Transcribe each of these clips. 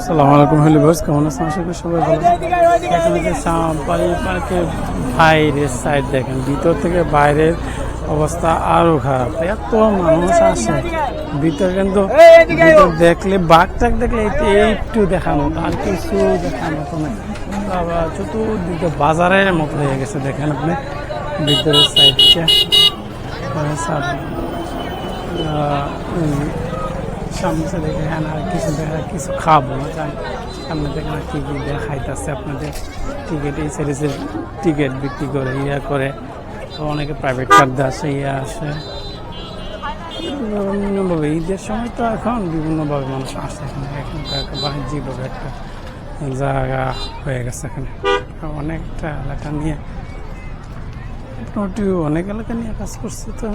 আসসালামু আলাইকুম হলি বস কেমন আছেন? আশা করি সবাই ভালো। এখানে যে সাম্পাই পার্কের বাইরের সাইড দেখেন, ভিতর থেকে বাইরের অবস্থা আরও খারাপ। এত মানুষ আসে, ভিতর কিন্তু ভিতর দেখলে বাঘ টাক দেখলে একটু দেখানো আর কিছু দেখানো মতো না। আবার চতুর্দিকে বাজারের মতো হয়ে গেছে, দেখেন আপনি, ভিতরের সাইডটা সামনে দেখে হ্যাঁ আর কিছু দেখা, কিছু খাব যাই। সামনে থেকে না কী কী দেখাইতেছে আপনাদের। টিকিট এই সাইডে টিকিট বিক্রি করে, ইয়া করে। অনেকে প্রাইভেট কার আসে, ইয়া আসে। বিভিন্নভাবে, ঈদের সময় তো এখন বিভিন্নভাবে মানুষ আসে এখানে তো একটা বাণিজ্যিকভাবে একটা জায়গা হয়ে গেছে এখানে। অনেকটা এলাকা নিয়ে, মোটামুটি অনেক এলাকা নিয়ে কাজ করছে তো।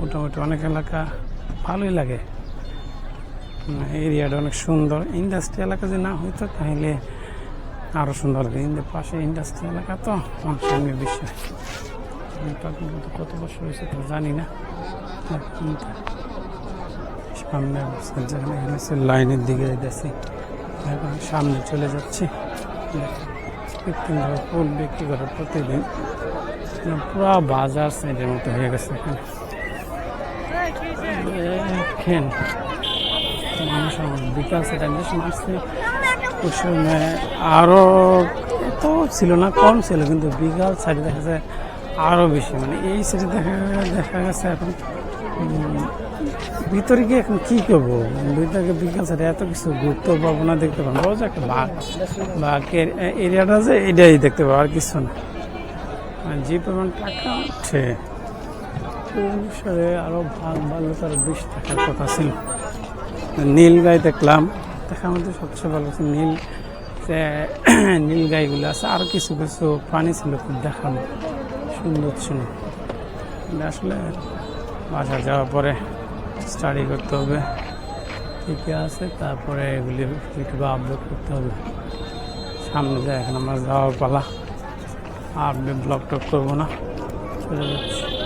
মোটামুটি অনেক এলাকা ভালোই লাগে। এরিয়াটা অনেক সুন্দর। ইন্ডাস্ট্রি এলাকা যে না হইতো, তাহলে আরও সুন্দর লাগে ইন্দের পাশে ইন্ডাস্ট্রি এলাকা তো এমনি বিষয় কত বছর হয়েছে তো জানি না। সামনে লাইনের দিকে যাচ্ছি এখন সামনে চলে যাচ্ছি। কৃত্রিমভাবে ফুল বিক্রি করে প্রতিদিন পুরো বাজার সাইডের মতো হয়ে গেছে মানুষ আমার বিকাল মারছে। আরও এত ছিল না, কম ছিল, কিন্তু বিকাল সাইডে দেখা যায় আরও বেশি। মানে এই সাইডে দেখা দেখা গেছে এখন ভিতরে গিয়ে এখন কী করব? ভিতরে বিকাল সাইডে এত কিছু ঘুরতে পারব না দেখতে পাবো একটা বাঘ, বাঘের এরিয়াটা যে এটাই দেখতে পাবো, আর কিছু না। যে পরিমাণ টাকা উঠছে অনুসারে আরও ভাগ ভালো তার বিশ টাকার কথা ছিল। নীল গাই দেখলাম। দেখার মধ্যে সবচেয়ে ভালো হচ্ছে নীল যে নীল গাইগুলো আছে আর কিছু কিছু প্রাণী ছিল খুব দেখার সুন্দর ছিল। আসলে বাসা যাওয়ার পরে স্টাডি করতে হবে। ঠিকই আছে তারপরে এগুলি ইউটিউবে আপলোড করতে হবে। সামনে যায় এখন আমার যাওয়ার পালা। আর ব্লগ টক করব না। চলে যাচ্ছি